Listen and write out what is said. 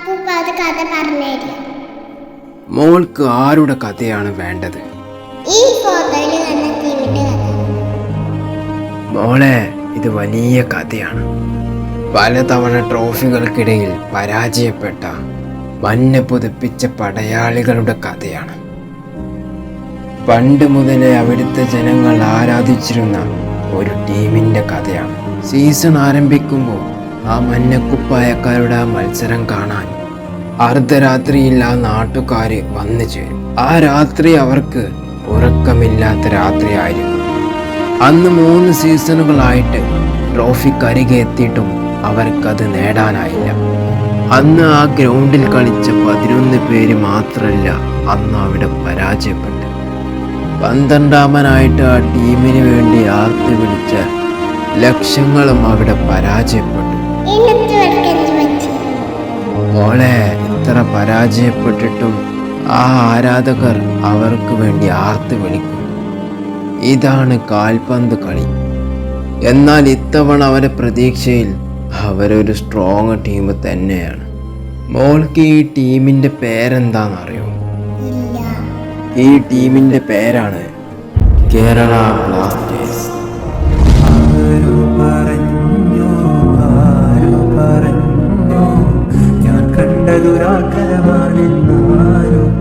അപ്പൂപ്പ അത് കഥ പറഞ്ഞുതരും മോൾക്ക് ആരുടെ കഥയാണ് വേണ്ടത്? ഈ ഫോട്ടോയിൽ കണ്ട ടീമിന്റെ കഥ. മോളെ ഇത് വലിയ കഥയാണ്. പലതവണ ട്രോഫികൾക്കിടയിൽ പരാജയപ്പെട്ട മഞ്ഞ പുതുപ്പിച്ച പടയാളികളുടെ കഥയാണ്. പണ്ട് മുതലേ അവിടുത്തെ ജനങ്ങൾ ആരാധിച്ചിരുന്ന ഒരു ടീമിന്റെ കഥയാണ്. സീസൺ ആരംഭിക്കുമ്പോൾ ആ മഞ്ഞക്കുപ്പായക്കാരുടെ ആ മത്സരം കാണാൻ അർദ്ധരാത്രിയിൽ ആ നാട്ടുകാർ വന്നു ചേരും. ആ രാത്രി അവർക്ക് ഉറക്കമില്ലാത്ത രാത്രിയായിരുന്നു. അന്ന് മൂന്ന് സീസണുകളായിട്ട് ട്രോഫിക്കരികെ എത്തിയിട്ടും അവർക്കത് നേടാനായില്ല. അന്ന് ആ ഗ്രൗണ്ടിൽ കളിച്ച പതിനൊന്ന് പേര് മാത്രമല്ല അന്ന് അവിടെ പരാജയപ്പെട്ടു പന്ത്രണ്ടാമനായിട്ട് ആ ടീമിന് വേണ്ടി ആർത്തി വിളിച്ച ലക്ഷങ്ങളും അവിടെ പരാജയപ്പെട്ടു. മോളെ ഇത്ര പരാജയപ്പെട്ടിട്ടും ആ ആരാധകർ അവർക്ക് വേണ്ടി ആർത്ത് വിളിക്കും. ഇതാണ് കാൽപന്ത് കളി. എന്നാൽ ഇത്തവണ അവരെ പ്രതീക്ഷയിൽ അവരൊരു സ്ട്രോങ് ടീം തന്നെയാണ്. മോൾക്ക് ഈ ടീമിന്റെ പേരെന്താണെന്നറിയോ ഈ ടീമിന്റെ പേരാണ് കേരള ബ്ലാസ്റ്റേഴ്സ്. സകലമാണെന്നാരും